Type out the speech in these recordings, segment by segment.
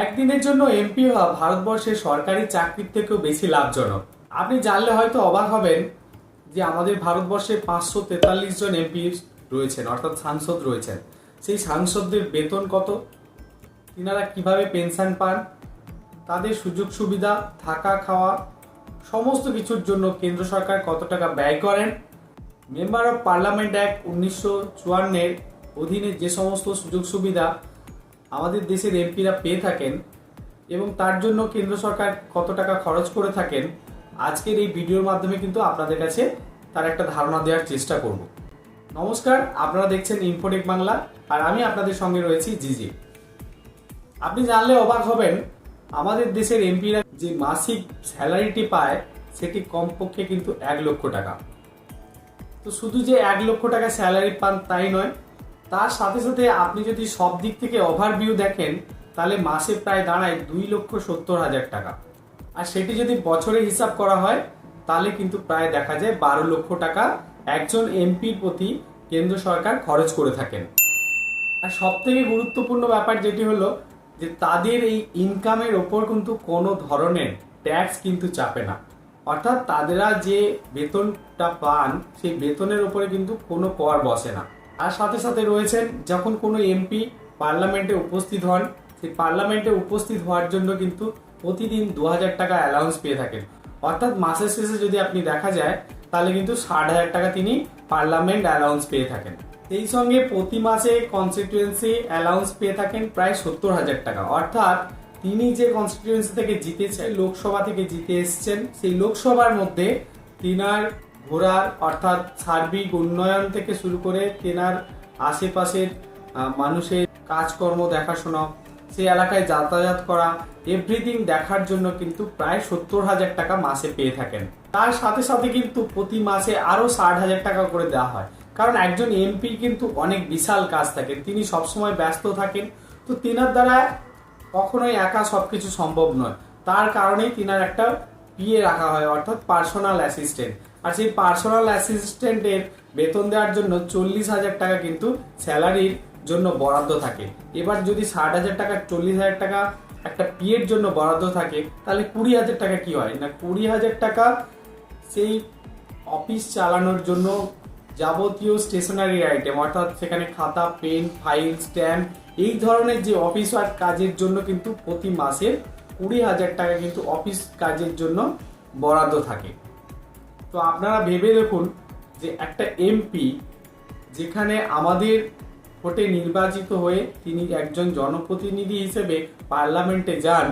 একদিনের জন্য এমপি হওয়া ভারতবর্ষের সরকারি চাকরির থেকেও বেশি লাভজনক। আপনি জানলে হয়তো অবাক হবেন যে আমাদের ভারতবর্ষে পাঁচশো তেতাল্লিশ জন এমপি রয়েছেন, অর্থাৎ সাংসদ রয়েছেন। সেই সাংসদদের বেতন কত? তিনারা কীভাবে পেনশন পান? তাদের সুযোগ সুবিধা, থাকা, খাওয়া, সমস্ত কিছুর জন্য কেন্দ্র সরকার কত টাকা ব্যয় করেন? মেম্বার অফ পার্লামেন্ট অ্যাক্ট উনিশশো চুয়ান্নের অধীনে যে সমস্ত সুযোগ সুবিধা আমাদের দেশের এমপিরা পেয়ে থাকেন এবং তার জন্য কেন্দ্র সরকার কত টাকা খরচ করে থাকেন, আজকের এই ভিডিওর মাধ্যমে কিন্তু আপনাদের কাছে তার একটা ধারণা দেওয়ার চেষ্টা করব। নমস্কার, আপনারা দেখছেন ইনফোটেক বাংলা আর আমি আপনাদের সঙ্গে রয়েছি জিজি। আপনি জানলে অবাক হবেন, আমাদের দেশের এমপিরা যে মাসিক স্যালারিটি পায়, সেটি কমপক্ষে কিন্তু এক লক্ষ টাকা। তো শুধু যে এক লক্ষ টাকা স্যালারি পান তাই নয় তার সাথে সাথে আপনি যদি সব দিক থেকে ওভারভিউ দেখেন, তাহলে মাসে প্রায় দাঁড়ায় দুই লক্ষ সত্তর হাজার টাকা। আর সেটি যদি বছরে হিসাব করা হয়, তাহলে কিন্তু প্রায় দেখা যায় বারো লক্ষ টাকা একজন এমপির প্রতি কেন্দ্র সরকার খরচ করে থাকেন। আর সব থেকে গুরুত্বপূর্ণ ব্যাপার যেটি হলো যে তাদের এই ইনকামের ওপর কিন্তু কোনো ধরনের ট্যাক্স কিন্তু চাপে না। অর্থাৎ তাদেরা যে বেতনটা পান, সেই বেতনের উপরে কিন্তু কোনো কর বসে না। আর সাথে সাথে রয়েছেন যখন কোনো এমপি পার্লামেন্টে উপস্থিত হন, সেই পার্লামেন্টে উপস্থিত হওয়ার জন্য কিন্তু প্রতিদিন দু হাজার টাকা অ্যালাউন্স পেয়ে থাকেন। অর্থাৎ মাসের শেষে যদি আপনি দেখা যায়, তাহলে কিন্তু ষাট হাজার টাকা তিনি পার্লামেন্ট অ্যালাউন্স পেয়ে থাকেন। সেই সঙ্গে প্রতি মাসে কনস্টিটিউয়েন্সি অ্যালাউন্স পেয়ে থাকেন প্রায় সত্তর হাজার টাকা। অর্থাৎ তিনি যে কনস্টিটিউয়েন্সি থেকে জিতেছেন লোকসভা থেকে জিতে এসছেন, সেই লোকসভার মধ্যে তিনার ঘোরার অর্থাৎ সার্বিক উন্নয়ন থেকে শুরু করে তেনার আশেপাশের মানুষের কাজকর্ম, দেখাশোনা, সেই এলাকায় যাতায়াত করা এভরিথিং দেখার জন্য কিন্তু প্রায় সত্তর হাজার টাকা মাসে পেয়ে থাকেন। তার সাথে সাথে কিন্তু প্রতি মাসে আরও ষাট হাজার টাকা করে দেওয়া হয়। কারণ একজন এমপি কিন্তু অনেক বিশাল কাজ থাকে, তিনি সবসময় ব্যস্ত থাকেন। তো তিনার দ্বারা কখনোই একা সবকিছু সম্ভব নয়। তার কারণেই তিনার একটা পিএ রাখা হয়, অর্থাৎ পার্সোনাল অ্যাসিস্ট্যান্ট আর সেই পার্সোনাল অ্যাসিস্ট্যান্টের বেতন দেওয়ার জন্য চল্লিশ হাজার টাকা কিন্তু স্যালারির জন্য বরাদ্দ থাকে। এবার যদি ষাট হাজার টাকা, চল্লিশ হাজার টাকা একটা পিএর জন্য বরাদ্দ থাকে, তাহলে কুড়ি হাজার টাকা কি হয়? না, কুড়ি হাজার টাকা সেই অফিস চালানোর জন্য যাবতীয় স্টেশনারি আইটেম অর্থাৎ সেখানে খাতা পেন ফাইল স্ট্যাম্প এই ধরনের যে অফিস ওয়ার্ক কাজের জন্য কিন্তু প্রতি মাসে কুড়ি হাজার টাকা কিন্তু অফিস কাজের জন্য বরাদ্দ থাকে। তো আপনারা ভেবে দেখুন যে একটা এমপি যেখানে আমাদের ভোটে নির্বাচিত হয়ে তিনি একজন জনপ্রতিনিধি হিসেবে পার্লামেন্টে যান,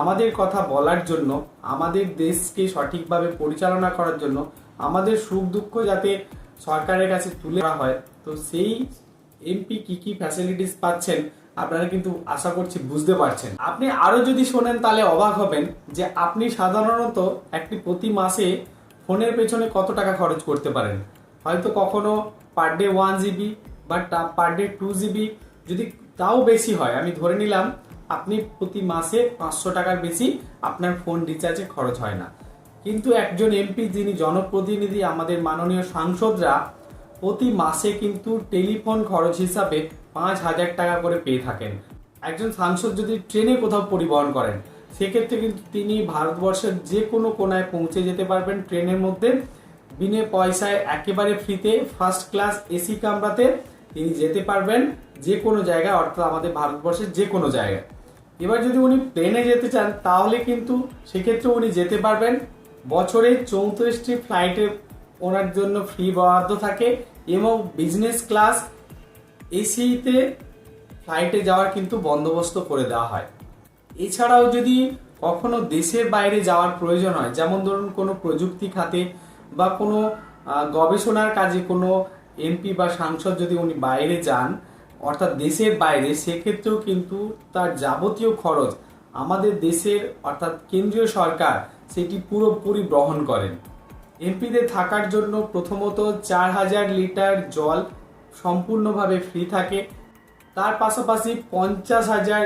আমাদের কথা বলার জন্য, আমাদের দেশকে সঠিকভাবে পরিচালনা করার জন্য, আমাদের সুখ দুঃখ যাতে সরকারের কাছে তুলে হয়, তো সেই এমপি কি কি ফ্যাসিলিটিস পাচ্ছেন আপনারা কিন্তু আশা করছি বুঝতে পারছেন। আপনি আরও যদি শোনেন তাহলে অবাক হবেন যে আপনি সাধারণত একটি প্রতি মাসে ফোনের পেছনে কত টাকা খরচ করতে পারেন? হয়তো কখনো পার ডে ওয়ান জিবি বা পার ডে টু জিবি যদি তাও বেশি হয়, আমি ধরে নিলাম আপনি প্রতি মাসে পাঁচশো টাকার বেশি আপনার ফোন রিচার্জে খরচ হয় না। কিন্তু একজন এমপি যিনি জনপ্রতিনিধি আমাদের মাননীয় সাংসদরা প্রতি মাসে কিন্তু টেলিফোন খরচ হিসাবে পাঁচ হাজার টাকা করে পেয়ে থাকেন। একজন সাংসদ যদি ট্রেনে কোথাও পরিবহন করেন, সেক্ষেত্রে কিন্তু তিনি ভারতবর্ষের যে কোনো কোনায় পৌঁছে যেতে পারবেন ট্রেনের মধ্যে। বিনে পয়সায় একেবারে ফ্রিতে ফার্স্ট ক্লাস এসি কামরাতে তিনি যেতে পারবেন যে কোনো জায়গায়, অর্থাৎ আমাদের ভারতবর্ষের যে কোনো জায়গায়। এবার যদি উনি প্লেনে যেতে চান, তাহলে কিন্তু সেক্ষেত্রে উনি যেতে পারবেন। বছরে চৌত্রিশটি ফ্লাইটে ওনার জন্য ফ্রি বরাদ্দ থাকে এবং বিজনেস ক্লাস এসিতে ফ্লাইটে যাওয়ার কিন্তু বন্দোবস্ত করে দেওয়া হয়। এছাড়াও যদি কখনো দেশের বাইরে যাওয়ার প্রয়োজন হয়, যেমন ধরুন কোনো প্রযুক্তি খাতে বা কোনো গবেষণার কাজে কোনো এমপি বা সাংসদ যদি উনি বাইরে যান, অর্থাৎ দেশের বাইরে, সেক্ষেত্রেও কিন্তু তার যাবতীয় খরচ আমাদের দেশের, অর্থাৎ কেন্দ্রীয় সরকার সেটি পুরোপুরি বহন করেন। এমপিদের থাকার জন্য প্রথমত চার হাজার লিটার জল সম্পূর্ণভাবে ফ্রি থাকে। তার পাশাপাশি পঞ্চাশ হাজার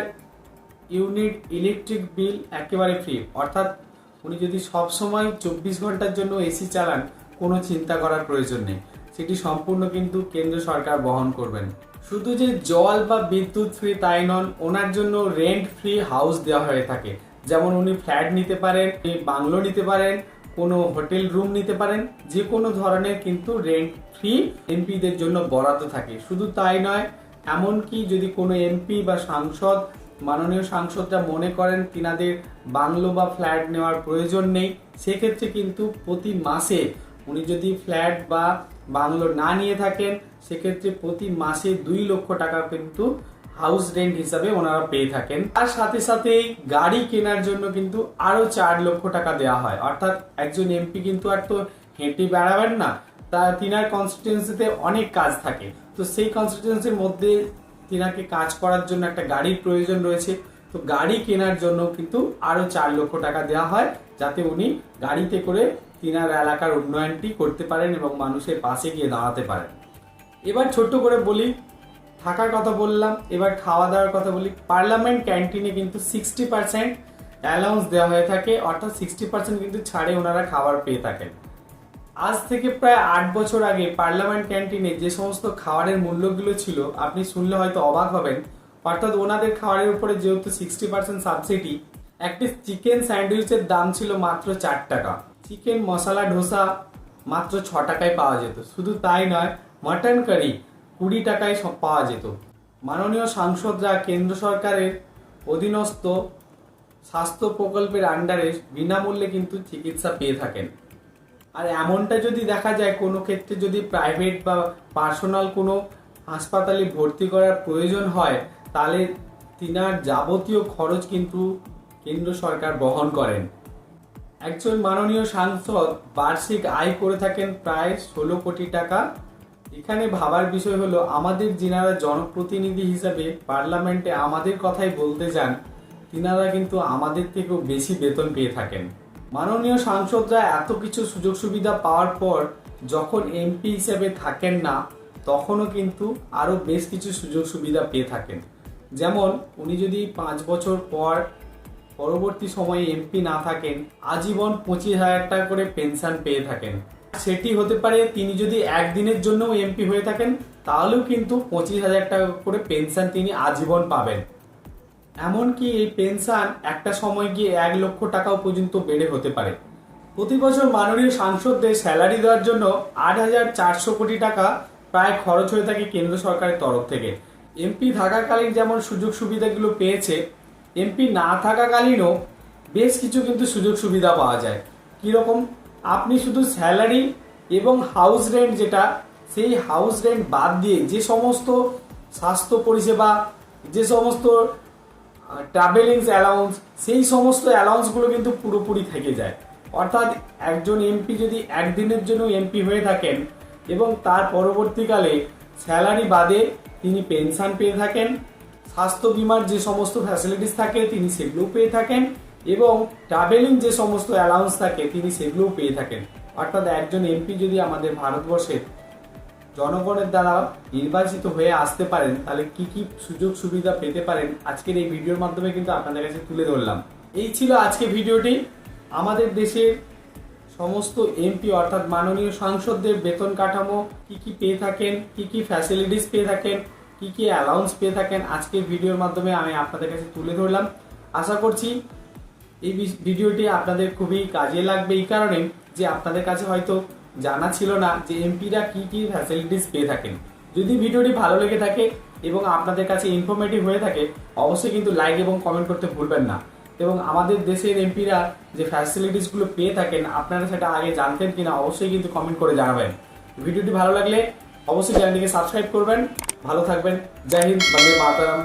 ইউনিট ইলেকট্রিক বিল একেবারে ফ্রি অর্থাৎ উনি যদি সব সময় চব্বিশ ঘণ্টার জন্য এসি চালান, কোনো চিন্তা করার প্রয়োজন নেই। সেটি সম্পূর্ণ কিন্তু কেন্দ্র সরকার বহন করবেন। শুধু যে জল বা বিদ্যুৎ ফ্রি তাই নন, ওনার জন্য রেন্ট ফ্রি হাউস দেওয়া হয়ে থাকে। যেমন উনি ফ্ল্যাট নিতে পারেন, বাংলো নিতে পারেন কোনো হোটেল রুম নিতে পারেন যে কোনো ধরনের কিন্তু রেন্ট ফ্রি এমপিদের জন্য বরাদ্দ থাকে। শুধু তাই নয়, এমনকি যদি কোনো এমপি বা সাংসদ, মাননীয় সাংসদরা মনে করেন তিনাদের বাংলো বা ফ্ল্যাট নেওয়ার প্রয়োজন নেই, সেক্ষেত্রে কিন্তু প্রতি মাসে উনি যদি ফ্ল্যাট বা বাংলো না নিয়ে থাকেন, সেক্ষেত্রে প্রতি মাসে দুই লক্ষ টাকা কিন্তু হাউস রেন্ট হিসাবে ওনারা পেয়ে থাকেন। তার সাথে সাথে গাড়ি কেনার জন্য কিন্তু আরও চার লক্ষ টাকা দেওয়া হয়। অর্থাৎ একজন এমপি কিন্তু আর তো হেঁটে বেড়াবেন না, তা তিনার কনস্টিটিউন্সিতে অনেক কাজ থাকে। তো সেই কনস্টিটিউন্সির মধ্যে তিনাকে কাজ করার জন্য একটা গাড়ির প্রয়োজন রয়েছে। তো গাড়ি কেনার জন্য কিন্তু আরও চার লক্ষ টাকা দেওয়া হয়, যাতে উনি গাড়িতে করে তিনার এলাকার উন্নয়নটি করতে পারেন এবং মানুষের পাশে গিয়ে দাঁড়াতে পারেন। এবার ছোট্ট করে বলি থাকার কথা বললাম, এবার খাওয়া দাওয়ার কথা বলি। পার্লামেন্ট ক্যান্টিনে কিন্তু সিক্সটি পার্সেন্ট অ্যালাউন্স দেওয়া হয়ে থাকে, অর্থাৎ সিক্সটি পার্সেন্ট কিন্তু ছাড়ে ওনারা খাবার পেয়ে থাকেন। আজ থেকে প্রায় আট বছর আগে পার্লামেন্ট ক্যান্টিনে যে সমস্ত খাবারের মূল্যগুলো ছিল, আপনি শুনলে হয়তো অবাক হবেন, অর্থাৎ ওনাদের খাবারের উপরে যেহেতু সিক্সটি পার্সেন্ট সাবসিডি একটি চিকেন স্যান্ডউইচের দাম ছিল মাত্র চার টাকা। চিকেন মশলা ডোসা মাত্র ছ টাকায় পাওয়া যেত। শুধু তাই নয় মটন কারি কুড়ি টাকায় সব পাওয়া যেত। মাননীয় সাংসদরা কেন্দ্র সরকারের অধীনস্থ স্বাস্থ্য প্রকল্পের আন্ডারে বিনামূল্যে কিন্তু চিকিৎসা পেয়ে থাকেন। আর এমনটা যদি দেখা যায়, কোনো ক্ষেত্রে যদি প্রাইভেট বা পার্সোনাল কোনো হাসপাতালে ভর্তি করার প্রয়োজন হয়, তাহলে তিনার যাবতীয় খরচ কিন্তু কেন্দ্র সরকার বহন করেন। একজন মাননীয় সাংসদ বার্ষিক আয় করে থাকেন প্রায় ষোলো কোটি টাকা। এখানে ভাবার বিষয় হলো, আমাদের যিনারা জনপ্রতিনিধি হিসাবে পার্লামেন্টে আমাদের কথাই বলতে যান, তিনারা কিন্তু আমাদের থেকেও বেশি বেতন পেয়ে থাকেন। মাননীয় সাংসদরা এত কিছু সুযোগ সুবিধা পাওয়ার পর যখন এমপি হিসেবে থাকেন না, তখনও কিন্তু আরও বেশ কিছু সুযোগ সুবিধা পেয়ে থাকেন। যেমন, উনি যদি পাঁচ বছর পর পরবর্তী সময়ে এমপি না থাকেন, আজীবন পঁচিশ হাজার টাকা করে পেনশন পেয়ে থাকেন। সেটি হতে পারে তিনি যদি একদিনের জন্য এমপি হয়ে থাকেন, তাহলেও কিন্তু পঁচিশ হাজার টাকা করে পেনশন তিনি আজীবন পাবেন। এমনকি এই পেনশন একটা সময় গিয়ে এক লক্ষ টাকাও পর্যন্ত বেড়ে হতে পারে। প্রতি বছর মাননীয় সাংসদদের স্যালারি দেওয়ার জন্য আট হাজার চারশো কোটি টাকা প্রায় খরচ হয়ে থাকে কেন্দ্র সরকারের তরফ থেকে। এমপি থাকাকালীন যেমন সুযোগ সুবিধাগুলো পেয়েছে, এমপি না থাকাকালীনও বেশ কিছু কিন্তু সুযোগ সুবিধা পাওয়া যায়। কীরকম? আপনি শুধু স্যালারি এবং হাউস রেন্ট যেটা, সেই হাউস রেন্ট বাদ দিয়ে যে সমস্ত স্বাস্থ্য পরিষেবা, যে সমস্ত ট্রাভেলিংস অ্যালাউন্স সেই সমস্ত অ্যালাউন্সগুলো কিন্তু পুরোপুরি থেকে যায়। অর্থাৎ একজন এমপি যদি একদিনের জন্য এমপি হয়ে থাকেন এবং তার পরবর্তীকালে স্যালারি বাদে তিনি পেনশন পেয়ে থাকেন, স্বাস্থ্য বিমার যে সমস্ত ফ্যাসিলিটিস থাকে তিনি সেগুলোও পেয়ে থাকেন এবং ট্রাভেলিং যে সমস্ত অ্যালাউন্স থাকে, তিনি সেগুলোও পেয়ে থাকেন। অর্থাৎ একজন এমপি যদি আমাদের ভারতবর্ষের জনগণের দ্বারা নির্বাচিত হয়ে আসতে পারেন, তাহলে কি কি সুযোগ সুবিধা পেতে পারেন, আজকের এই ভিডিওর মাধ্যমে কিন্তু আপনাদের কাছে তুলে ধরলাম। এই ছিল আজকে ভিডিওটি। আমাদের দেশের সমস্ত এমপি অর্থাৎ মাননীয় সাংসদদের বেতন কাঠামো, কি কি পেয়ে থাকেন, কি কি ফ্যাসিলিটিস পেয়ে থাকেন, কি কি অ্যালাউন্স পেয়ে থাকেন, আজকের ভিডিওর মাধ্যমে আমি আপনাদের কাছে তুলে ধরলাম। আশা করছি এই ভিডিওটি আপনাদের খুবই কাজে লাগবে এই কারণে যে আপনাদের কাছে হয়তো জানা ছিল না যে এমপিরা কি কি ফ্যাসিলিটিস পেয়ে থাকেন। যদি ভিডিওটি ভালো লেগে থাকে এবং আপনাদের কাছে ইনফরমেটিভ হয়ে থাকে, অবশ্যই কিন্তু লাইক এবং কমেন্ট করতে ভুলবেন না। এবং আমাদের দেশের এমপিরা যে ফ্যাসিলিটিসগুলো পেয়ে থাকেন, আপনারা সেটা আগে জানতেন কিনা অবশ্যই কিন্তু কমেন্ট করে জানাবেন। ভিডিওটি ভালো লাগলে অবশ্যই চ্যানেলটিকে সাবস্ক্রাইব করবেন। ভালো থাকবেন। জয় হিন্দ, বন্দে মাতারাম।